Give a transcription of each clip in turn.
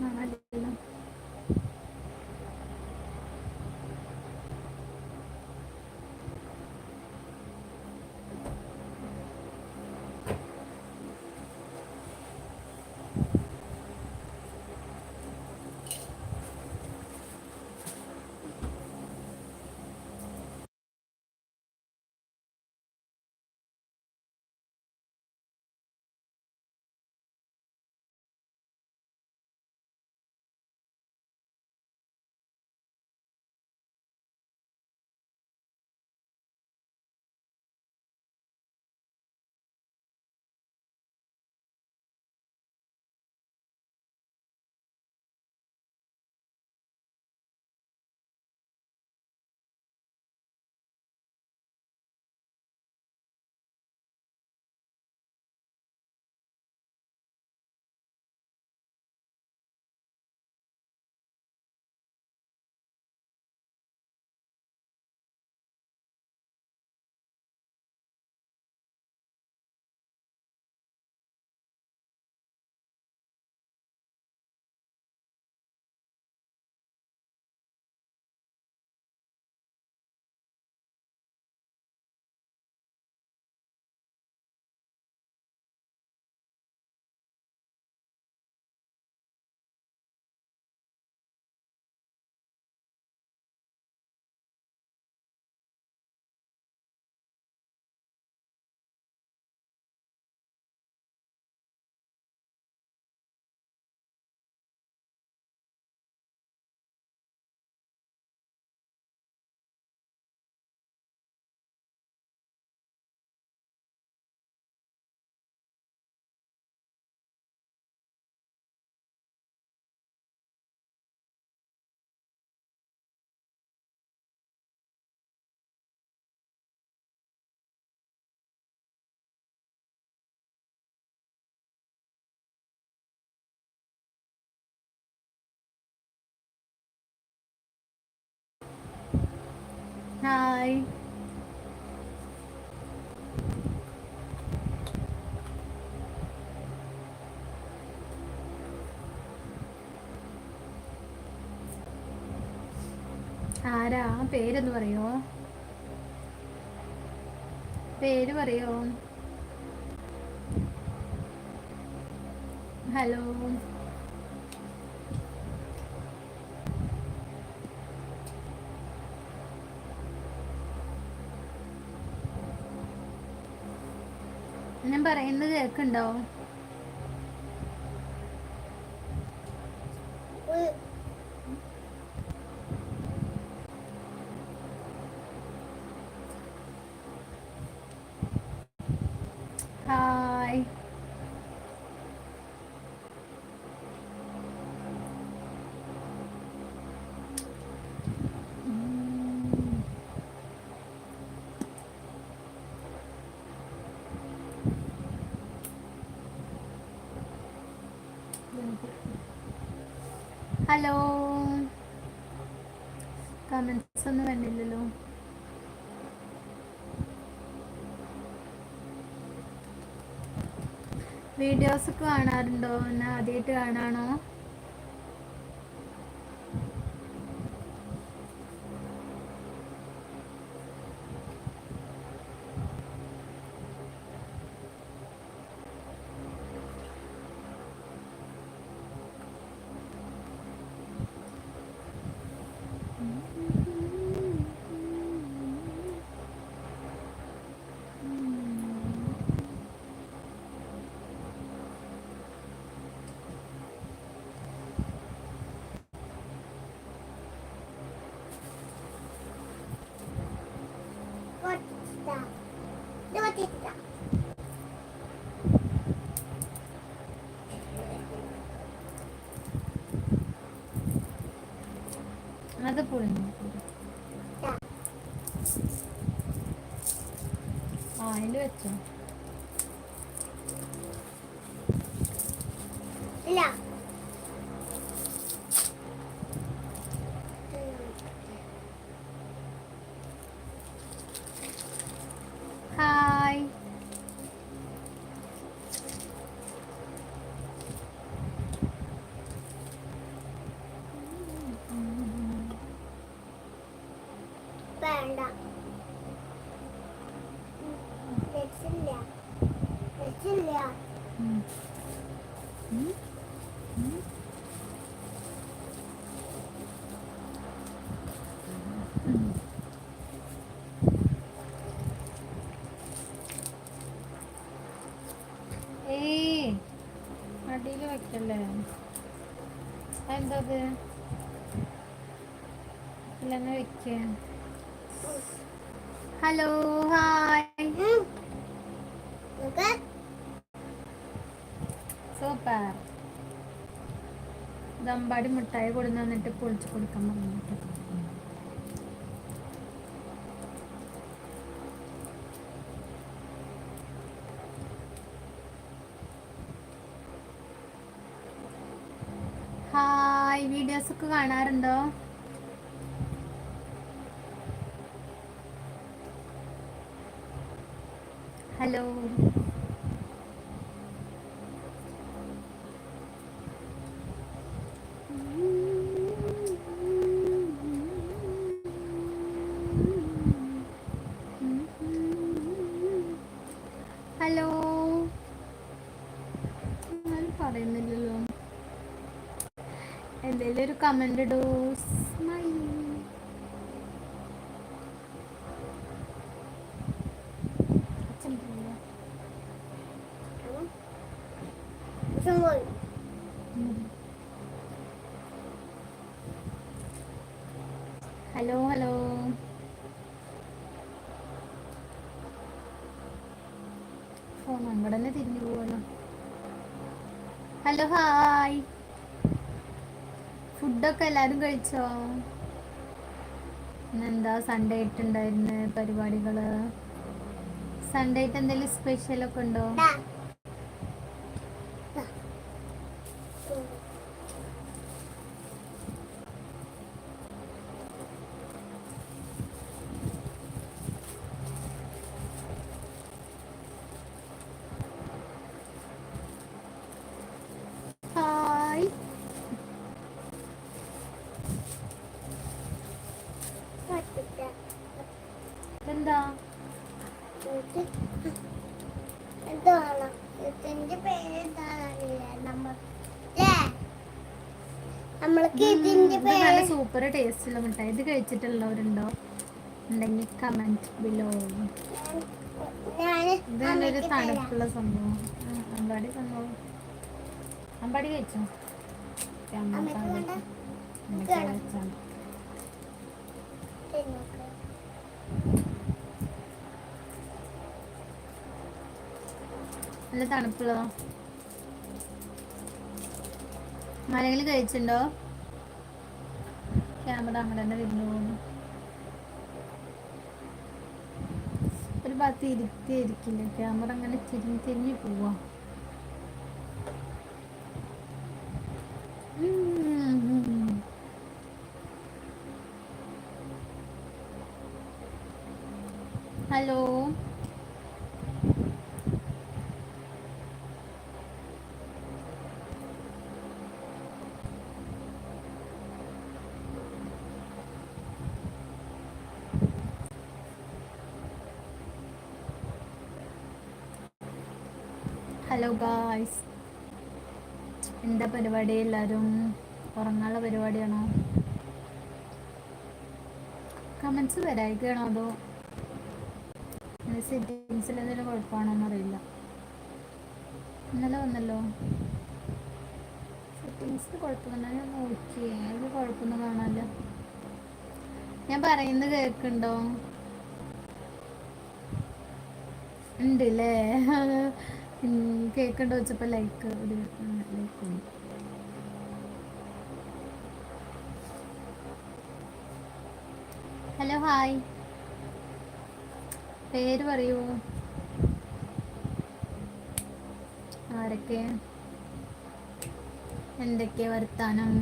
Mana? Hi ആരാ? പേരൊന്ന് പറയോ? പേര് പറയോ? ഹലോ ഞാൻ പറയുന്നത് കേൾക്കുണ്ടോ ഹായ് ഹലോ. കമൻസ് ഒന്നും വന്നില്ലല്ലോ. വീഡിയോസ് കാണാറുണ്ടോ? എന്നെ ആദ്യമായിട്ട് കാണാണോ അത് പൊളിഞ്ഞു ആ അതിൽ വെച്ചോ. 这里呀嗯？嗯？ദമ്പാടി മിഠായി കൊടുന്ന് വന്നിട്ട് പൊളിച്ചു കൊടുക്കാൻ പറഞ്ഞിട്ട്. ഹായ് വീഡിയോസ് ഒക്കെ കാണാറുണ്ടോ? ഹലോ ഞാൻ പറയുന്നില്ലല്ലോ കമന്റ് അച്ഛൻ പോയോ? Hello hello. ഫോൺ അങ്ങോട്ട് തിരിഞ്ഞു പോവല്ലോ ഹലോ ഹായ് ഫുഡൊക്കെ എല്ലാരും കഴിച്ചോ? എന്താ സൺഡേ ആയിട്ട് ഉണ്ടായിരുന്ന പരിപാടികൾ? സൺഡേ ആയിട്ട് എന്തെങ്കിലും സ്പെഷ്യൽ ഒക്കെ ഉണ്ടോ ഹായ് എന്താ എന്താണ് ഇതിന്റെ പേര് എന്താണെന്നറിയില്ല നമ്മൾ നമ്മൾക്ക് ഇതിന്റെ ഇത് നല്ല പേര് സൂപ്പർ ടേസ്റ്റ് ഉള്ള മിഠായി ഇത് കഴിച്ചിട്ടുള്ളവരുണ്ടോ? ഉണ്ടെങ്കിൽ കമന്റ് ബിലോ ഞാൻ ഇത് നല്ലൊരു തണുപ്പുള്ള സംഭവം. അമ്പാടി സംഭവം. അമ്പാടി കഴിച്ചോ? നല്ല തണുപ്പുള്ളതോ. മലകൾ കഴിച്ചിട്ടുണ്ടോ? ക്യാമറ അങ്ങനെ തന്നെ വരുന്നു ഒരു ഭാഗത്ത് ഇരുത്തിയായിരിക്കില്ല ക്യാമറ അങ്ങനെ തിരിഞ്ഞ് തിരിഞ്ഞ് പോവാ ഉം. ഹലോ ഹലോ ഗായ്സ് എന്താ പരിപാടി? എല്ലാവരും ഉറങ്ങാനുള്ള പരിപാടിയാണോ? കമൻസ് വരായിക്കണോ അതോ? സെറ്റിങ്സിൽ എന്തെങ്കിലും കുഴപ്പമാണോ എന്നറിയില്ല ഇന്നലെ വന്നല്ലോ. സെറ്റിങ്സിൽ കുഴപ്പമൊന്നും ഞാൻ നോക്കിയേ. അതിൽ കുഴപ്പമൊന്നും കാണാനില്ല. ഞാൻ പറയുന്നത് കേൾക്കുന്നുണ്ടോ ഉണ്ട് അല്ലേ കേൾക്കണ്ടോ വെച്ചപ്പോൾ ലൈക്ക് ഒരു ലൈക്ക് ഉണ്ട്. ഹലോ ഹായ് പേര് പറയൂ. ആരൊക്കെ? എന്തൊക്കെ വർത്താനം?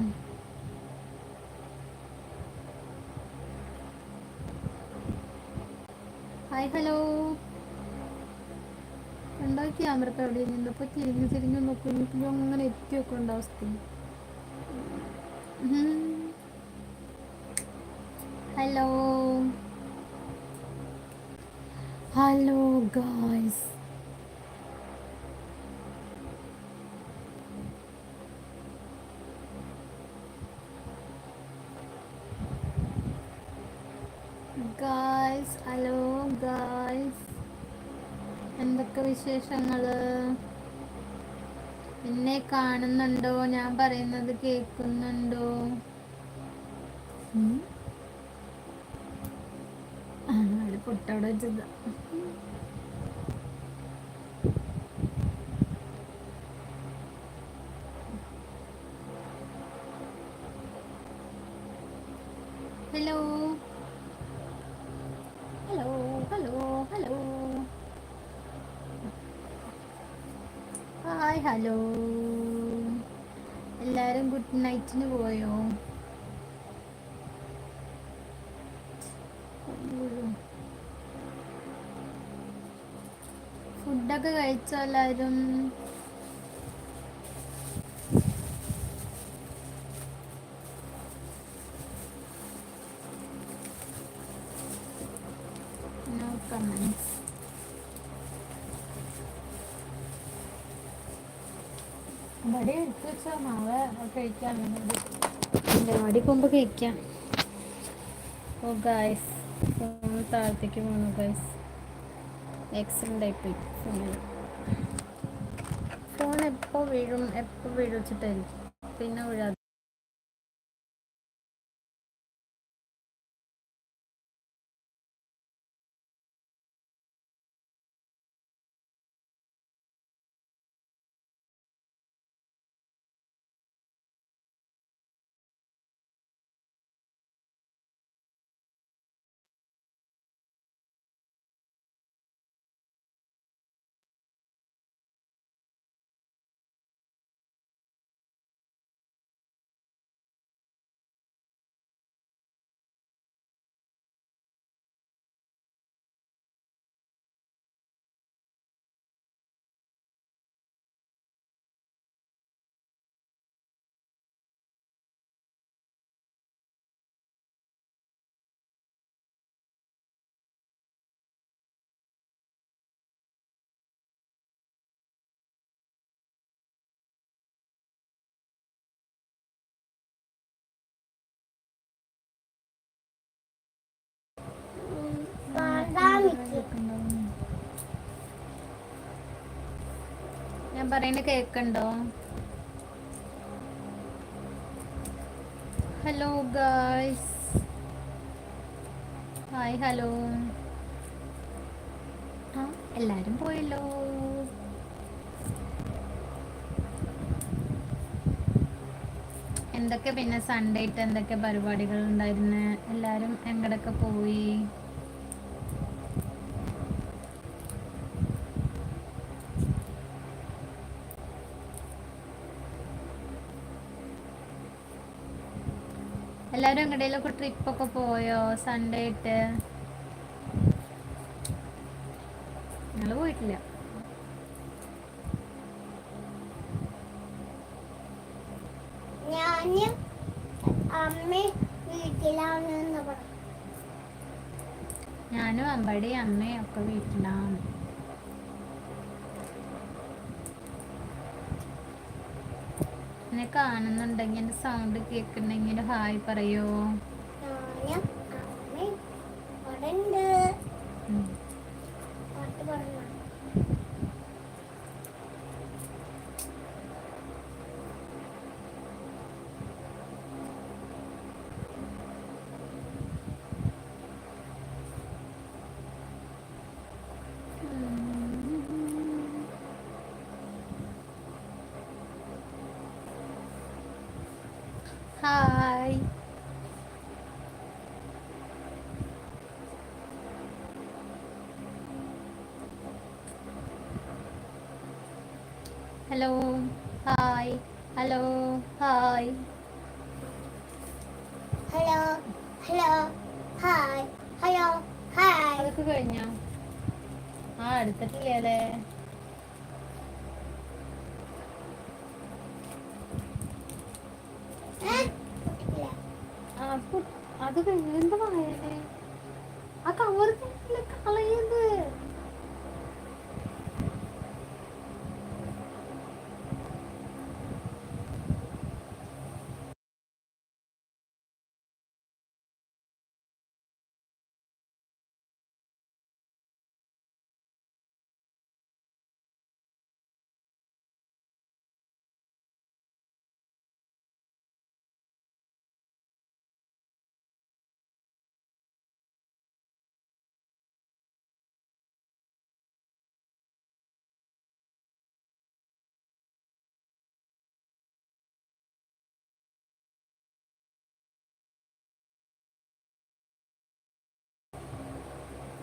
ഹായ് ഹലോ ഉണ്ടോ ക്യാമറ അവിടെ നിന്നപ്പോൾ തിരിഞ്ഞു തിരിഞ്ഞു നോക്കും അങ്ങനെ എത്തി ഉണ്ട് അവസ്ഥ. ഹലോ ഹലോ ഗായ്സ് വിശേഷങ്ങൾ? എന്നെ കാണുന്നുണ്ടോ? ഞാൻ പറയുന്നത് കേൾക്കുന്നുണ്ടോ? ആ, വെച്ചത്. Hello hello hello hi hello. എല്ലാരും ഗുഡ് നൈറ്റിന് പോയോ? ഫുഡൊക്കെ കഴിച്ചോ എല്ലാരും നോ കമൻസ് ഇവിടെ എടുത്തു വെച്ചോ ഓ ഫോൺ താഴത്തേക്ക് പോകണു ഗായ്സ് ആക്സിഡന്റ് ആയിപ്പോയി ഫോൺ എപ്പോൾ വീഴും എപ്പോൾ വീഴിച്ചിട്ടായിരിക്കും പിന്നെ വീഴാതെ ഞാൻ കേക്കുണ്ടോ? ഹലോ ഗായ്സ് ഹായ് ഹലോ ആ എല്ലാരും പോയല്ലോ. എന്തൊക്കെ പിന്നെ സൺഡേ ഇട്ട് എന്തൊക്കെ പരിപാടികൾ ഉണ്ടായിരുന്നു? എല്ലാരും എങ്ങടൊക്കെ പോയി? എല്ലാരും എങ്ങടേലൊക്കെ ട്രിപ്പൊക്കെ പോയോ? സൺഡേ ഇട്ട് ഞങ്ങൾ പോയിട്ടില്ല. അമ്മ ഞാനും അമ്പടി അമ്മയും ഒക്കെ വീട്ടിലാണ് എന്നെ കാണുന്നുണ്ടെങ്കിൽ സൗണ്ട് കേൾക്കുന്നുണ്ടെങ്കിൽ ഹായ് പറയോ ഞാനും അമ്മ അവിടെ ഉണ്ട് ഉം. പാട്ട് പറഞ്ഞു hi hello hi hello hi hello hello hi hello hi അതൊക്കെ കഴിഞ്ഞോ? ആ എടുത്തിട്ടില്ലേ ഇല്ല. ആ പു- അത് കഴിഞ്ഞു എന്താ വായനേ ആ കവർ കളയത്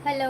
ഹലോ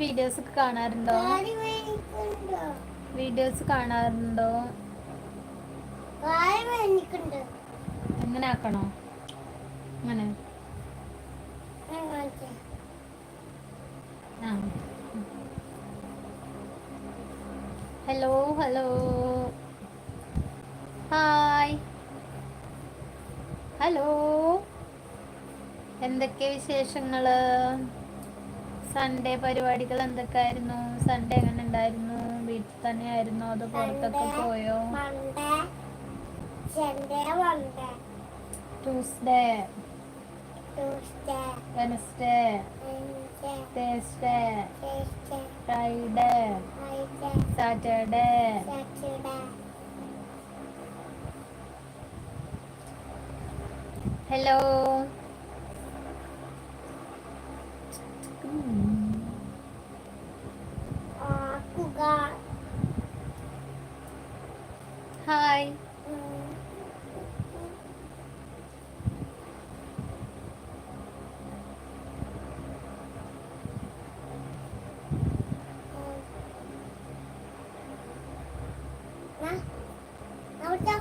വീഡിയോസ് ഒക്കെ കാണാറുണ്ടോ? വീഡിയോസ് കാണാറുണ്ടോ? എങ്ങനെ ആക്കണോ? അങ്ങനെ. ഹലോ ഹലോ ഹായ് ഹലോ എന്തൊക്കെ വിശേഷങ്ങൾ? സൺഡേ പരിപാടികൾ എന്തൊക്കെയായിരുന്നു? സൺഡേ എങ്ങനെ ഉണ്ടായിരുന്നു? വീട്ടിൽ തന്നെ ആയിരുന്നു അതോ പുറത്തൊക്കെ പോയോ? Tuesday Wednesday Thursday Friday Saturday hello ആക്കുക ഹായ് അവിടെ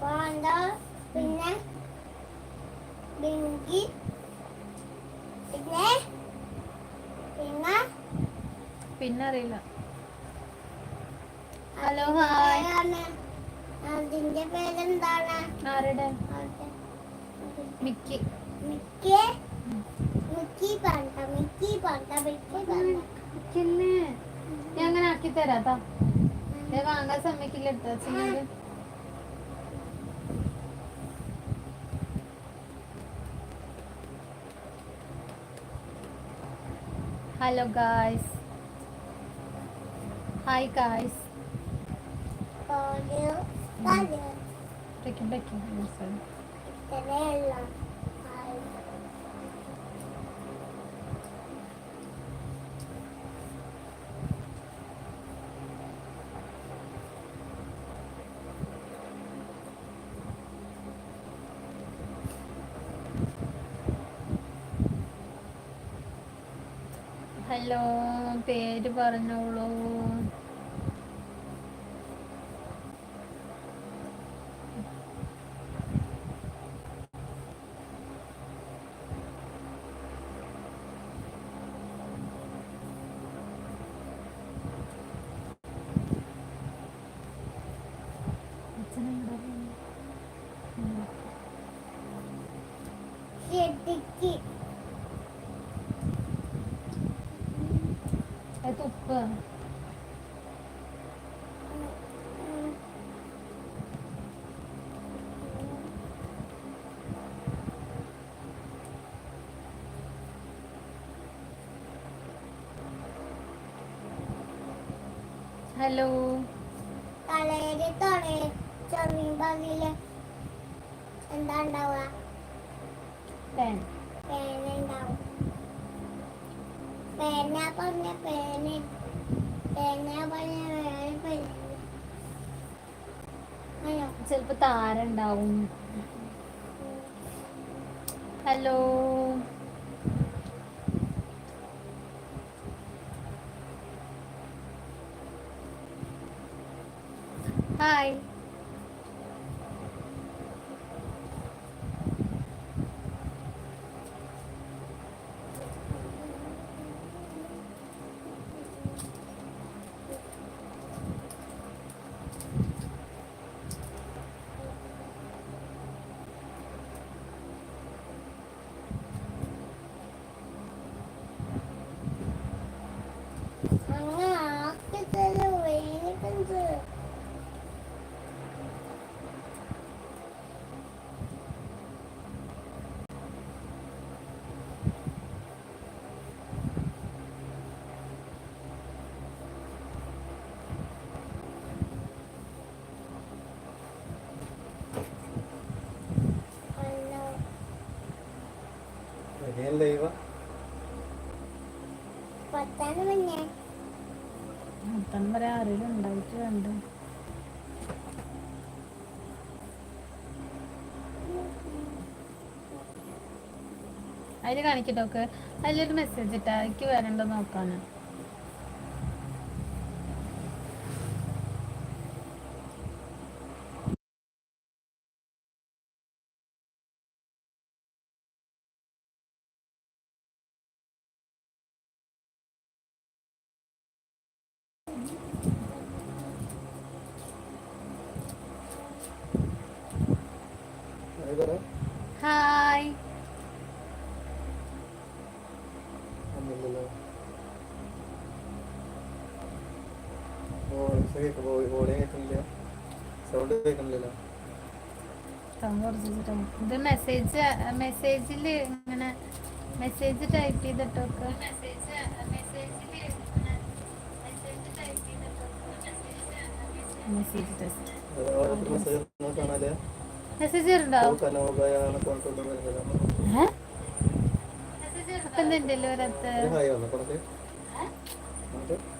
പാണ്ട പിന്നെ ബിങ്കി പിന്നെ പിന്നെ പിന്നെ അറിയില്ല ഹലോ ഹായ്? അതിന്റെ പേരെന്താണ്? ആരുടെ? Mickey. Mickey? Mickey panda Mickey panda Mickey panda മിക്കില്ലേ ഞാൻ അങ്ങനെ ആക്കി തരാട്ടാ. ഞാൻ വാങ്ങാൻ സമ്മതിക്കില്ല ചെയ്യാൻ hello guys. Hi guys. Hello പേര് പറഞ്ഞോളൂ. നോക്കുക ഹലോ തലയില് തൊടയില് ചെറിയ ഭാഗില് എന്താ ഉണ്ടാവുക അയ്യോ ചിലപ്പോ താരുണ്ടാവും ഹലോ ഹായ് അങ്ങനെ ആക്കി തരും വേണിക്കുന്നത് ഹലോ ഇനിയും ലൈവ പത്താന് മുന്നേ മൊത്തം പറയാ ആരെങ്കിലും കാണിക്കട്ടോക്ക് അതിലൊരു മെസ്സേജ് ഇട്ടാ എനിക്ക് വരണ്ടോ നോക്കാന്? കേൾക്കും വോളിയം കേൾക്കുന്നില്ല. സൗണ്ട് കേൾക്കുന്നില്ലല്ലോ. ഇത് മെസ്സേജ് മെസ്സേജിൽ ഇങ്ങനെ മെസ്സേജ് ടൈപ്പ് ചെയ്തിട്ടൊക്കെ മെസ്സേജ് ടെസ്റ്റ് മെസ്സേജ് ഉണ്ടോ എന്തുണ്ടല്ലോ ഒരത്ത് ഒരു ഹായ് വന്നു പറഞ്ഞേ എന്നിട്ട് അപ്പൊ എന്റെ ടെസ്റ്റ്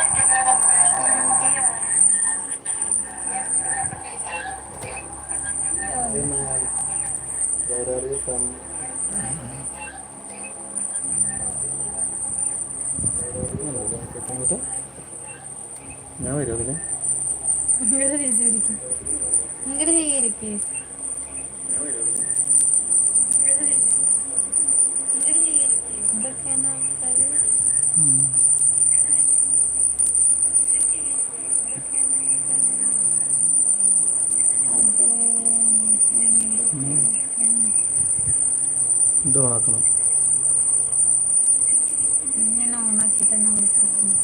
സം ഞാൻ വരും അതിന് ഇങ്ങോട്ട് ഇത് ഓണാക്കണം ഞാൻ ഓണാക്കി തന്നെ കൊടുത്തിട്ടുണ്ട്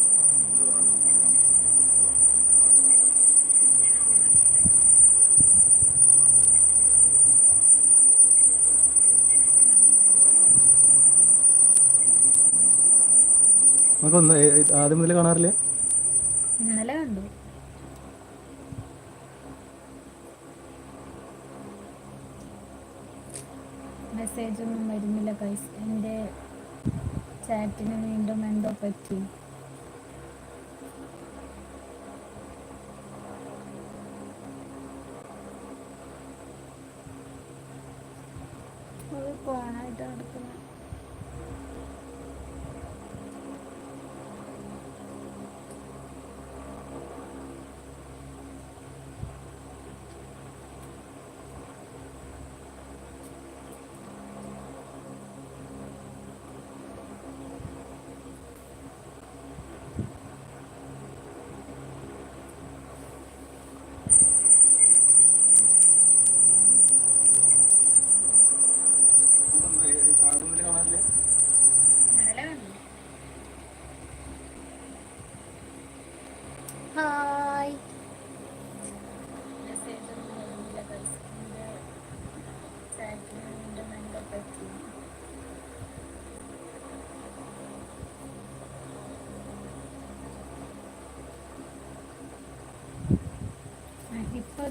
നമുക്ക് ഒന്ന് ആദ്യം മുതൽ കാണാറില്ല ഇന്നലെ കണ്ടു മെസ്സേജ് ഒന്നും വരുന്നില്ല കൈസ് എന്റെ ചാറ്റിന് വീണ്ടും എന്തോ പറ്റി.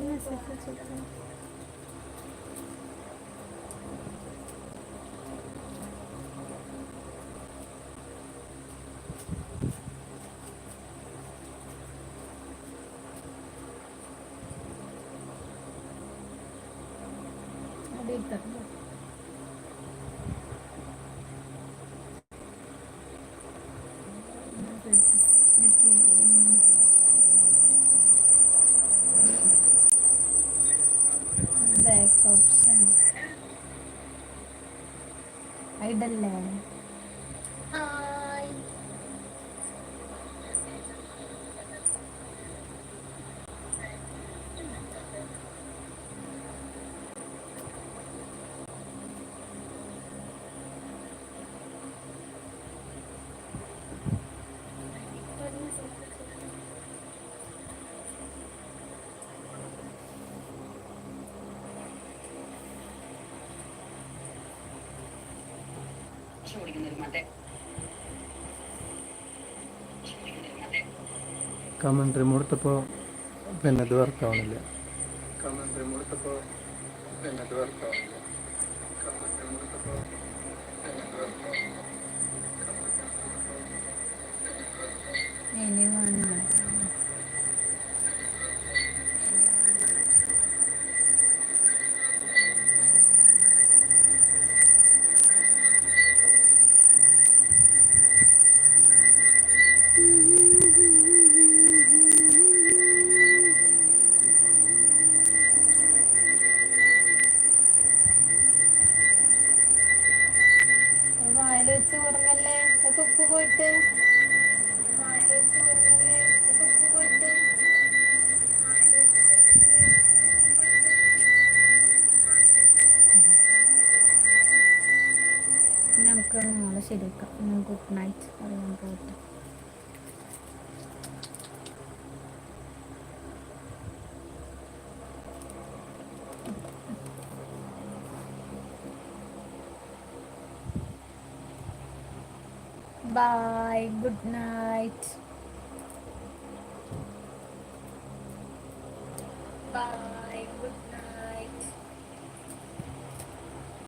ഇപ്പൊ ഒരു മെസ്സേജ് അയച്ചിട്ട് അവിടെ 5,000. Ay, dalawa. കമൻട്രി കൊടുത്തപ്പോൾ പിന്നെ ഇത് വർക്കാവണില്ല. കമൻട്രി കൊടുത്തപ്പോൾ പിന്നെ ഇത് വർക്കാവണില്ല. Good night. Bye, good night.